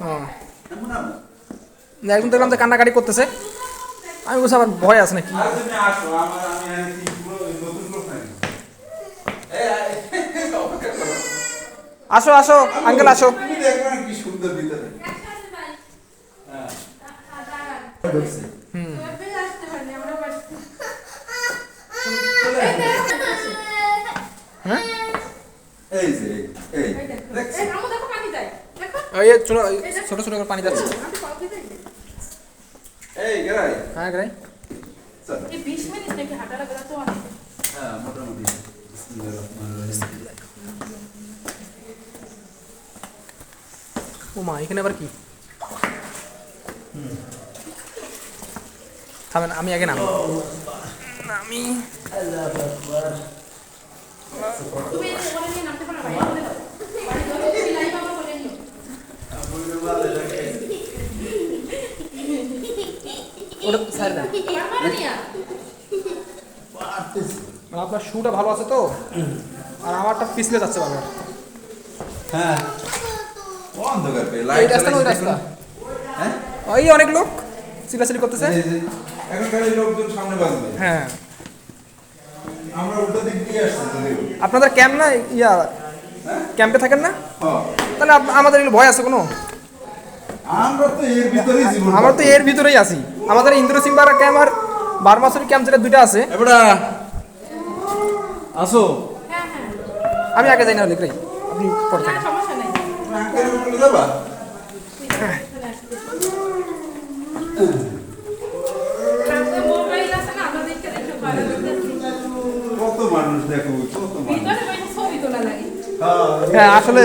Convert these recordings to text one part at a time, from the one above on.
হ্যাঁ। একজন দেখলাম যে কান্নাকাটি করতেছে। আমি বলছি আমার ভয় আছে নাকি? আসো আসো আসো আঙ্কেল আসো। তুমি দেখবে না কি সুন্দর ভিতরে হ্যাঁ হুম হ্যাঁ এই যে এই যে ছোট ছোট ছোট করে পানি যাচ্ছে। এই গেরাই। হ্যাঁ গ্রাই। মিনিট নাকি বেড়াতে অনেক হ্যাঁ মোটামুটি। ও মা এখানে আবার কি? থামেন আমি আগে নামি নিয়ে নামতে পারো ভাই বলে দাও বাড়ি ধরে তুমি লাইভ আমার বলে নিও ওটা মানে আপনার শুটা ভালো আছে তো? আর আমারটা পিছলে যাচ্ছে বারবার হ্যাঁ। অন্ধকার পেয়ে লাইট রাস্তা ওই রাস্তা? হ্যাঁ? ওই অনেক লোক চিলাচিলি করতেছে। এই যে, লোকজন সামনে বাজবে হ্যাঁ। আমরা উল্টো দিক দিয়ে আসছি আপনাদের ক্যাম্প না ইয়া ক্যাম্পে থাকেন না? তাহলে আমাদের ভয় আছে কোনো? আমরা তো এর ভিতরেই জীবন তো এর ভিতরেই আছি। আমাদের ইন্দ্র সিংবার ক্যাম্প আর বারমাসুরি ক্যাম্প যেটা দুইটা আছে। এবারে আসো। হ্যাঁ হ্যাঁ আমি আগে যাই না লিখরাই আপনি থাকেন। কত মানুষ দেখো কত মানুষ। হ্যাঁ। হ্যাঁ আসলে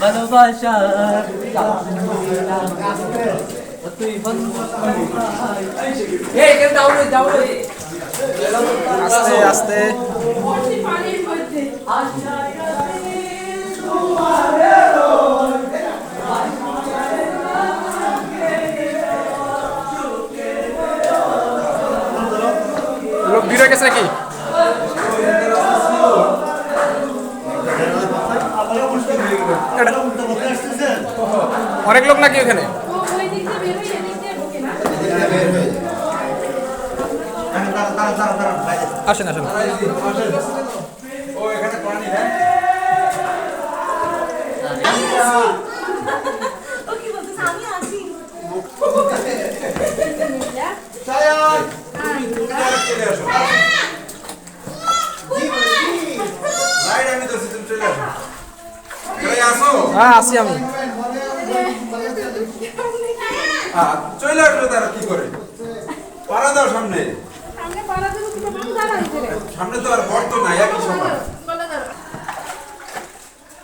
ভালোবাসা তুই এই কেন ডাউন ডাউন আস্তে আস্তে অনেক লোক নাকি ওখানে আসেন আসেন। ও হ্যাঁ আসো আমি। চলে আসো আসি আমি চলে আসলো তারা কি করে? পাড়া দাও সামনে। সামনে তো আর গর্ত নাই একই সময় বলে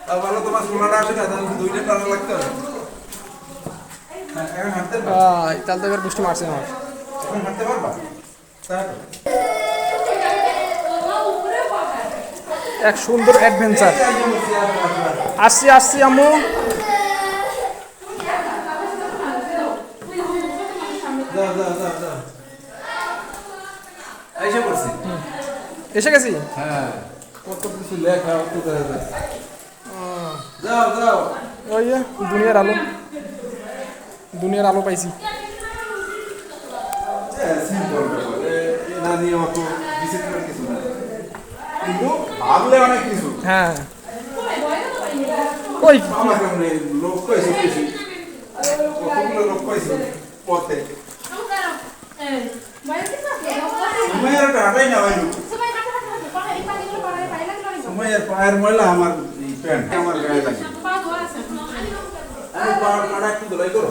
তা তোমার আসে না তাহলে দুইটা টানা লাগতে হবে। হ্যাঁ, তাহলে তো এবার বুঝতে পারছি আমার। এখন হাঁটতে পারবা? তাহলে। এক সুন্দর অ্যাডভেঞ্চার আসছি আসছি আম্মু। পড়ছি। এসে গেছি? হ্যাঁ। কত কিছু লেখা অত দেখা যায় যাও যাও। ওই দুনিয়ার আলো। দুনিয়ার আলো পাইছি। না নিয়ে অত বিচিত্র কিছু না কিন্তু ভাবলে অনেক কিছু। হ্যাঁ। ওই লোক পাইছি কতগুলো লোক পাইছি পথে। এই বাইরে কি থাকে সময় আর হাঁটাই না ভাই সবাই হাঁটা হাঁটা হাঁটা পাড়া এই পানিগুলো পাড়ায় পায়ে লাগল না সময় আর পায়ের ময়লা আমার প্যান্ট আমার গায়ে লাগে পা ধোয়া আছে আমি পা কাটা একটু ধলাই করো